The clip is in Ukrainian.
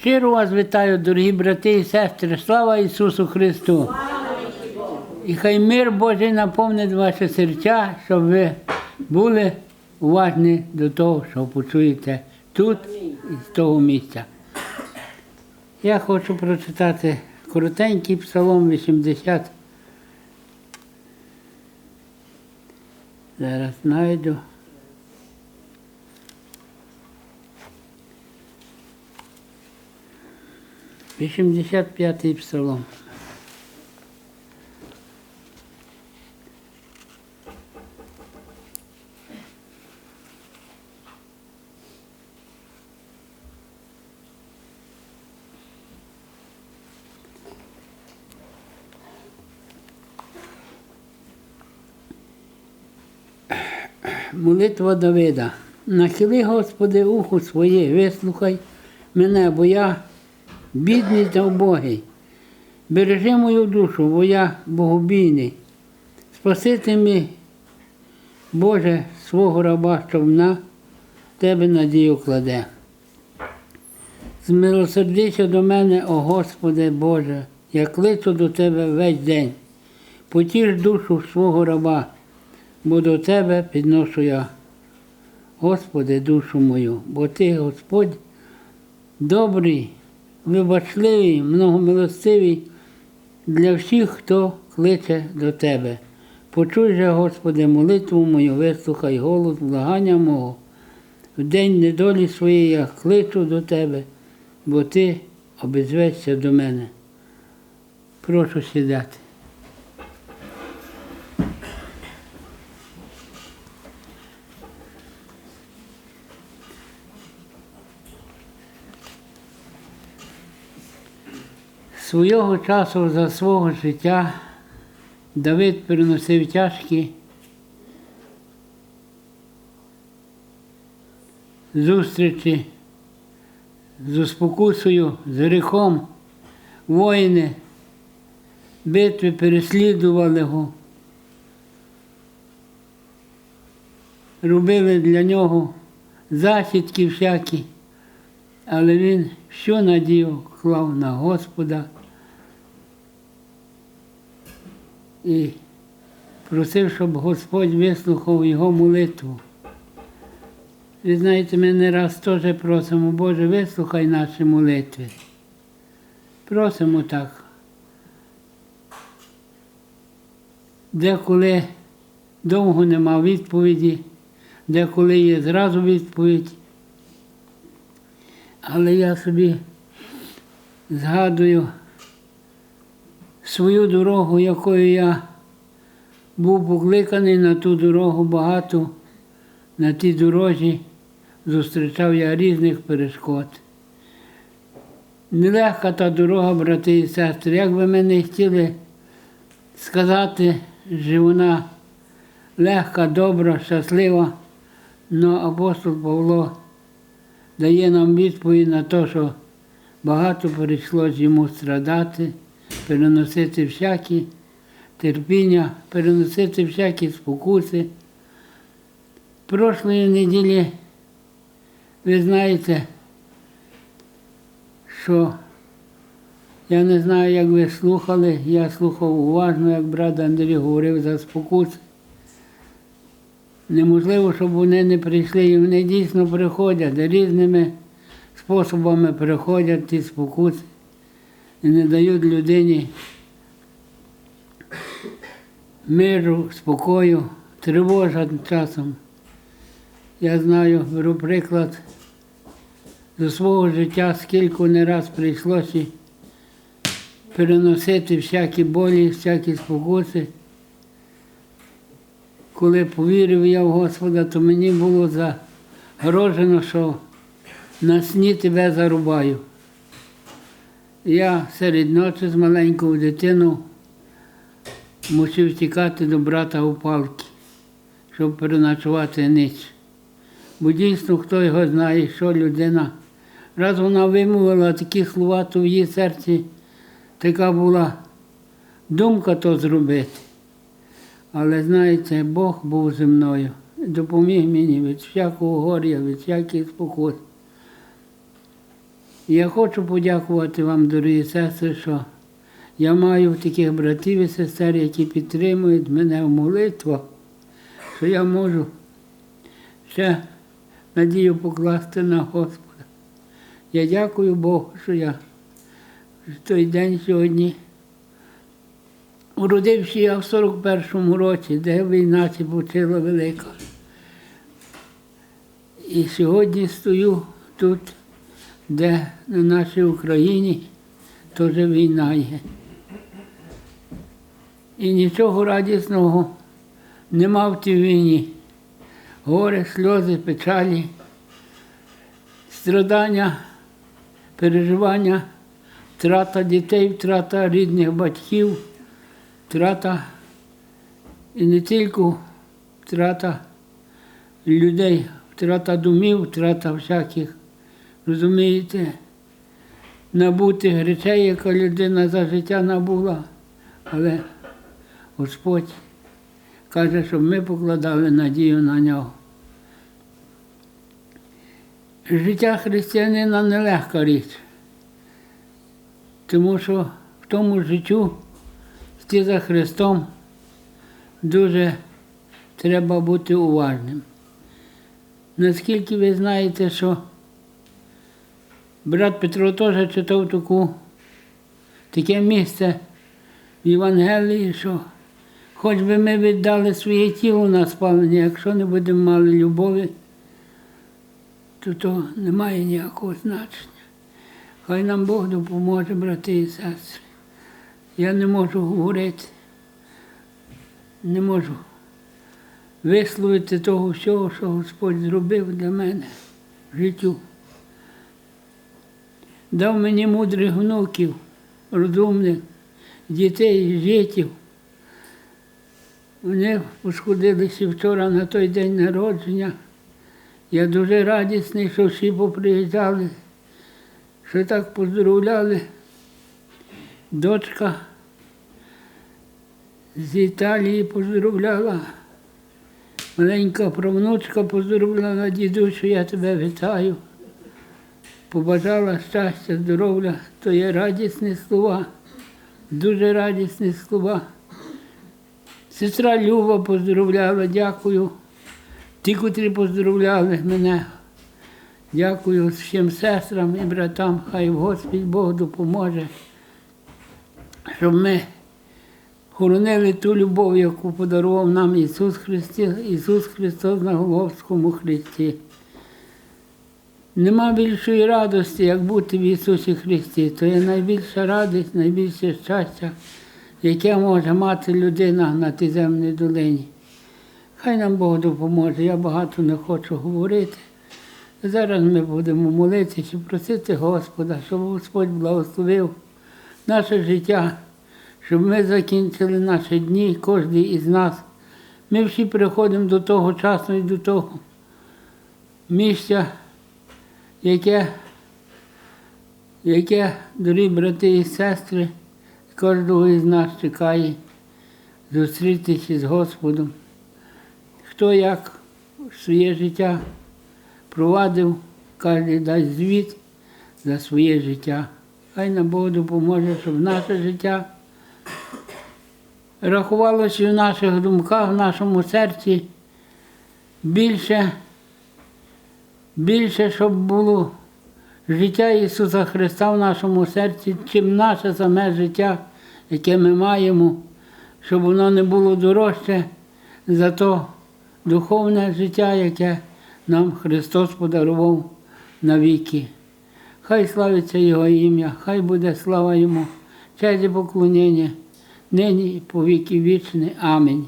Щиро вас вітаю, дорогі брати і сестри, слава Ісусу Христу! І хай мир Божий наповнить ваші серця, щоб ви були уважні до того, що почуєте тут і з того місця. Я хочу прочитати коротенький псалом 80. Зараз знайду. Вісімдесят п'ятий псалом. Молитва Давида. Нахили, Господи, ухо своє, вислухай мене, бо я бідний та убогий. Бережи мою душу, бо я богобійний. Спасити мій, Боже, свого раба, що на тебе надію кладе. Змилосердися до мене, о Господи Боже, я кличу до Тебе весь день. Потіш душу свого раба, бо до Тебе підношу я, Господи, душу мою, бо Ти, Господь, добрий, вибачливий, многомилостивий для всіх, хто кличе до Тебе. Почуй же, Господи, молитву мою, вислухай голос благання мого. В день недолі своєї я кличу до Тебе, бо Ти обізвешся до мене. Прошу сідати. Свого часу за свого життя Давид переносив тяжкі зустрічі з спокусою, з гріхом, воїни, битви переслідували його, робили для нього засідки всякі, але він всю надію клав на Господа і просив, щоб Господь вислухав його молитву. Ви знаєте, ми не раз теж просимо, Боже, вислухай наші молитви. Просимо так. Деколи довго нема відповіді, деколи є зразу відповідь. Але я собі згадую свою дорогу, якою я був покликаний на ту дорогу багато, на тій дорозі зустрічав я різних перешкод. Нелегка та дорога, брати і сестри. Як би ми не хотіли сказати, що вона легка, добра, щаслива, але апостол Павло дає нам відповідь на те, що багато прийшлося йому страдати, переносити всякі терпіння, переносити всякі спокуси. Прошлої неділі, ви знаєте, що я не знаю, як ви слухали, я слухав уважно, як брат Андрій говорив за спокуси. Неможливо, щоб вони не прийшли, і вони дійсно приходять, різними способами приходять ті спокуси і не дають людині миру, спокою, тривожать часом. Я знаю, беру приклад з свого життя, скільки не раз прийшлося переносити всякі болі, всякі спокуси. Коли повірив я в Господа, то мені було загрожено, що на сні тебе зарубаю. Я серед ночі з маленькою дитиною мусив тікати до брата у палки, щоб переночувати ніч. Бо дійсно хто його знає, що людина. Раз вона вимовила такі слова, то в її серці така була думка то зробити. Але знаєте, Бог був зі мною, допоміг мені від всякого горя, від всяких Я хочу подякувати вам, дорогі сестри, що я маю таких братів і сестер, які підтримують мене в молитвах, що я можу ще надію покласти на Господа. Я дякую Богу, що я в той день сьогодні. Уродився я в 41-му році, де війна почала велика. І сьогодні стою тут, де на нашій Україні теж війна є. І нічого радісного нема в тій війні. Горе, сльози, печалі, страдання, переживання, втрата дітей, втрата рідних батьків, втрата і не тільки втрата людей, втрата домів, втрата всяких, розумієте, набутих речей, яка людина за життя набула. Але Господь каже, щоб ми покладали надію на нього. Життя християнина нелегка річ, тому що в тому життю йти за Христом дуже треба бути уважним. Наскільки ви знаєте, що брат Петро теж читав таку, таке місце в Євангелії, що хоч би ми віддали своє тіло на спалення, якщо не будемо мали любові, то то не має ніякого значення. Хай нам Бог допоможе, брати і сестри. Я не можу говорити, не можу висловити того всього, що Господь зробив для мене в життю. Дав мені мудрих внуків, розумних дітей, житів. Вони посходилися вчора на той день народження. Я дуже радісний, що всі поприїжджали, що так поздоровляли. Дочка з Італії поздоровляла. Маленька правнучка поздоровляла дідусю, я тебе вітаю. Побажала щастя, здоров'я, то є радісні слова, дуже радісні слова. Сестра Люба поздоровляла, дякую. Ті, котрі поздоровляли мене. Дякую всім сестрам і братам, хай Господь Бог допоможе, щоб ми хоронили ту любов, яку подарував нам Ісус Христос, Ісус Христос на Головському Христі. Нема більшої радості, як бути в Ісусі Христі. То є найбільша радість, найбільше щастя, яке може мати людина на тій земній долині. Хай нам Бог допоможе. Я багато не хочу говорити. Зараз ми будемо молитися і просити Господа, щоб Господь благословив наше життя, щоб ми закінчили наші дні, кожен із нас. Ми всі приходимо до того часу і до того місця, яке, яке, дорогі брати і сестри, кожного із нас чекає зустрітися з Господом. Хто як своє життя провадив, кожен дасть звіт за своє життя. Хай нам Бог допоможе, щоб наше життя рахувалося в наших думках, в нашому серці більше, більше, щоб було життя Ісуса Христа в нашому серці, чим наше саме життя, яке ми маємо, щоб воно не було дорожче за то духовне життя, яке нам Христос подарував навіки. Хай славиться Його ім'я, хай буде слава Йому, честь і поклоніння, нині і по віки вічні. Амінь.